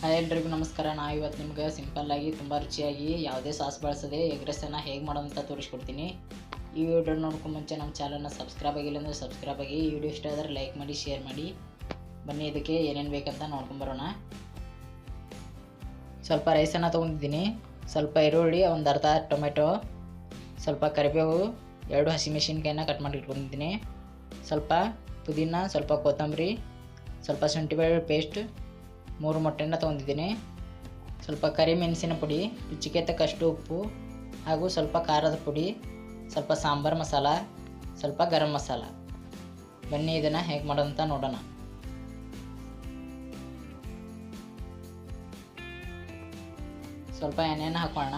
Hi ಎಲ್ರಿಗೂ ನಮಸ್ಕಾರ. ನಾ ಇವತ್ತು ನಿಮ್ಗೆ ಸಿಂಪಲ್ಲಾಗಿ ತುಂಬ ರುಚಿಯಾಗಿ ಯಾವುದೇ ಸಾಸ್ ಬಳಸದೆ ಎಗ್ ರೈಸನ್ನು ಹೇಗೆ ಮಾಡೋದಂತ ತೋರಿಸ್ಕೊಡ್ತೀನಿ. ಈ ವಿಡಿಯೋ ನೋಡ್ಕೊಂಡು ಮುಂಚೆ ನಮ್ಮ ಚಾನಲ್ನ ಸಬ್ಸ್ಕ್ರೈಬ್ ಆಗಿಲ್ಲ ಅಂದರೆ ಸಬ್ಸ್ಕ್ರೈಬ್ ಆಗಿ, ಈ ವಿಡಿಯೋ ಇಷ್ಟ ಆದರೆ ಲೈಕ್ ಮಾಡಿ ಶೇರ್ ಮಾಡಿ. ಬನ್ನಿ, ಇದಕ್ಕೆ ಏನೇನು ಬೇಕಂತ ನೋಡ್ಕೊಂಬರೋಣ ಸ್ವಲ್ಪ ರೈಸನ್ನು ತೊಗೊಂಡಿದ್ದೀನಿ. ಸ್ವಲ್ಪ ಈರುಳ್ಳಿ, ಒಂದು ಅರ್ಧ ಟೊಮೆಟೊ, ಸ್ವಲ್ಪ ಕರಿಬೇವು, ಎರಡು ಹಸಿಮೆಣಸಿನ್ಕಾಯಿನ ಕಟ್ ಮಾಡಿ ಇಟ್ಕೊಂಡಿದ್ದೀನಿ ಸ್ವಲ್ಪ ಪುದೀನ, ಸ್ವಲ್ಪ ಕೊತ್ತಂಬರಿ, ಸ್ವಲ್ಪ ಶುಂಠಿ ಬೆಳ್ಳುಳ್ಳಿ ಪೇಸ್ಟ್ ಮೂರು ಮೊಟ್ಟೆನ ತೊಗೊಂಡಿದ್ದೀನಿ. ಸ್ವಲ್ಪ ಕರಿಮೆಣಸಿನ ಪುಡಿ, ರುಚಿಗೆ ತಕ್ಕಷ್ಟು ಉಪ್ಪು ಹಾಗೂ ಸ್ವಲ್ಪ ಖಾರದ ಪುಡಿ, ಸ್ವಲ್ಪ ಸಾಂಬಾರು ಮಸಾಲ, ಸ್ವಲ್ಪ ಗರಂ ಮಸಾಲ. ಬನ್ನಿ ಇದನ್ನು ಹೇಗೆ ಮಾಡೋದಂತ ನೋಡೋಣ. ಸ್ವಲ್ಪ ಎಣ್ಣೆನ ಹಾಕೋಣ.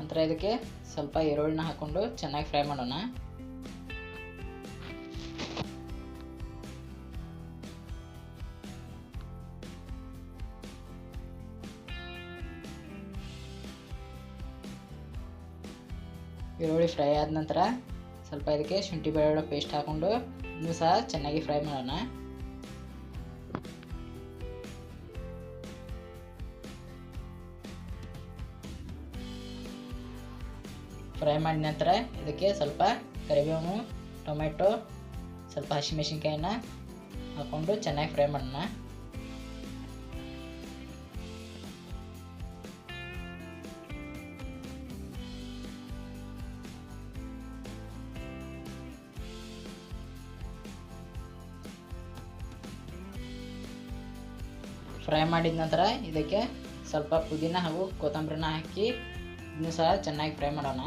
ನಂತರ ಇದಕ್ಕೆ ಸ್ವಲ್ಪ ಈರುಳ್ಳಿನ ಹಾಕ್ಕೊಂಡು ಚೆನ್ನಾಗಿ ಫ್ರೈ ಮಾಡೋಣ. ಈರುಳ್ಳಿ ಫ್ರೈ ಆದ ನಂತರ ಸ್ವಲ್ಪ ಇದಕ್ಕೆ ಶುಂಠಿ ಬೆಳ್ಳುಳ್ಳಿ ಪೇಸ್ಟ್ ಹಾಕ್ಕೊಂಡು ಇನ್ನೂ ಸಹ ಚೆನ್ನಾಗಿ ಫ್ರೈ ಮಾಡೋಣ. ಫ್ರೈ ಮಾಡಿದ ನಂತರ ಇದಕ್ಕೆ ಸ್ವಲ್ಪ ಕರಿಬೇವು, ಟೊಮೆಟೊ, ಸ್ವಲ್ಪ ಹಸಿಮೆಣಸಿನ್ಕಾಯಿನ ಹಾಕ್ಕೊಂಡು ಚೆನ್ನಾಗಿ ಫ್ರೈ ಮಾಡೋಣ. ಫ್ರೈ ಮಾಡಿದ ನಂತರ ಇದಕ್ಕೆ ಸ್ವಲ್ಪ ಪುದೀನ ಹಾಗೂ ಕೊತ್ತಂಬರಿನ ಹಾಕಿ ಇನ್ನೂ ಸಹ ಚೆನ್ನಾಗಿ ಫ್ರೈ ಮಾಡೋಣ.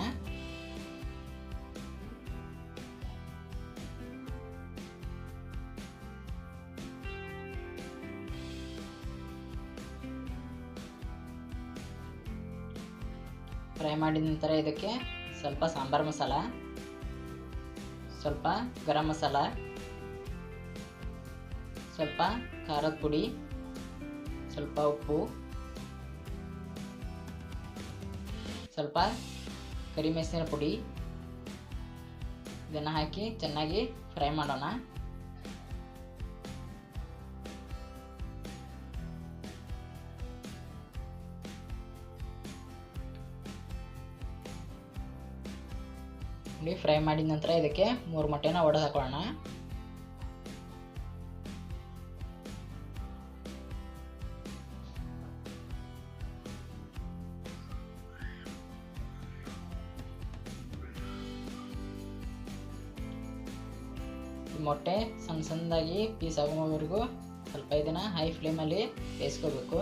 ಫ್ರೈ ಮಾಡಿದ ನಂತರ ಇದಕ್ಕೆ ಸ್ವಲ್ಪ ಸಾಂಬಾರು ಮಸಾಲ, ಸ್ವಲ್ಪ ಗರಂ ಮಸಾಲ, ಸ್ವಲ್ಪ ಖಾರದ ಪುಡಿ ಸ್ವಲ್ಪ ಉಪ್ಪು. ಸ್ವಲ್ಪ ಕರಿಮೆಣಸಿನ ಪುಡಿ. ಇದನ್ನು ಹಾಕಿ ಚೆನ್ನಾಗಿ ಫ್ರೈ ಮಾಡೋಣ. ಫ್ರೈ ಮಾಡಿದ ನಂತರ ಇದಕ್ಕೆ ಮೂರು ಮೊಟ್ಟೆನ ಒಡೆದು ಹಾಕೊಳ್ಳೋಣ. ಮೊಟ್ಟೆ ಸಣ್ಣ ಸಣ್ಣದಾಗಿ ಪೀಸ್ ಆಗೋವರೆಗೂ ಸ್ವಲ್ಪ ದಿನ ಹೈ ಫ್ಲೇಮಲ್ಲಿ ಬೇಯಿಸ್ಕೋಬೇಕು.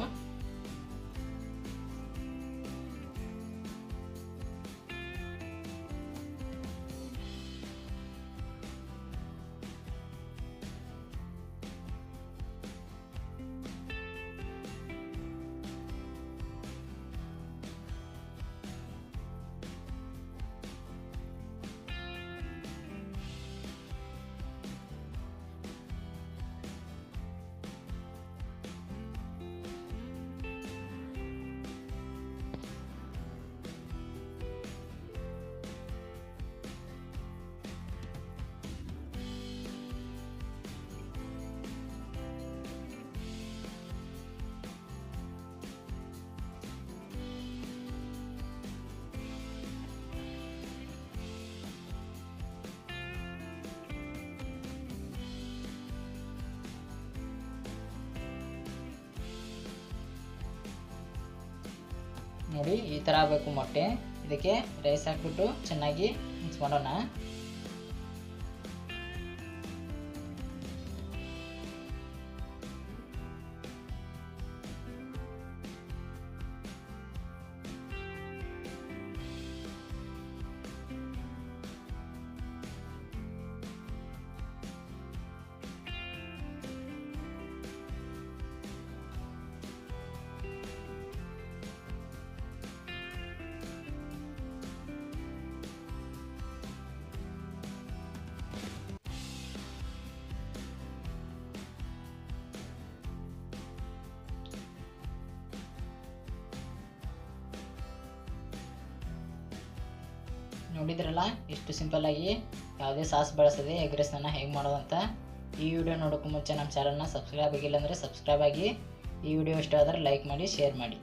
ನೋಡಿ ಈ ಥರ ಆಗಬೇಕು ಮೊಟ್ಟೆ. ಇದಕ್ಕೆ ರೈಸ್ ಹಾಕ್ಬಿಟ್ಟು ಚೆನ್ನಾಗಿ ಮಿಕ್ಸ್ ಮಾಡೋಣ. ನೋಡಿದ್ರಲ್ಲ? ಎಷ್ಟು ಸಿಂಪಲ್ಲಾಗಿ ಯಾವುದೇ ಸಾಸ್ ಬಳಸದೆ ಎಗ್ ರೈಸನ್ನು ಹೇಗೆ ಮಾಡೋದಂತ ಈ ವಿಡಿಯೋ ನೋಡೋಕ್ಕೂ ಮುಂಚೆ ನಮ್ಮ ಚಾನಲ್ನ ಸಬ್ಸ್ಕ್ರೈಬ್ ಆಗಿಲ್ಲ ಅಂದರೆ ಸಬ್ಸ್ಕ್ರೈಬ್ ಆಗಿ ಈ ವಿಡಿಯೋ ಇಷ್ಟ ಆದರೆ ಲೈಕ್ ಮಾಡಿ ಶೇರ್ ಮಾಡಿ.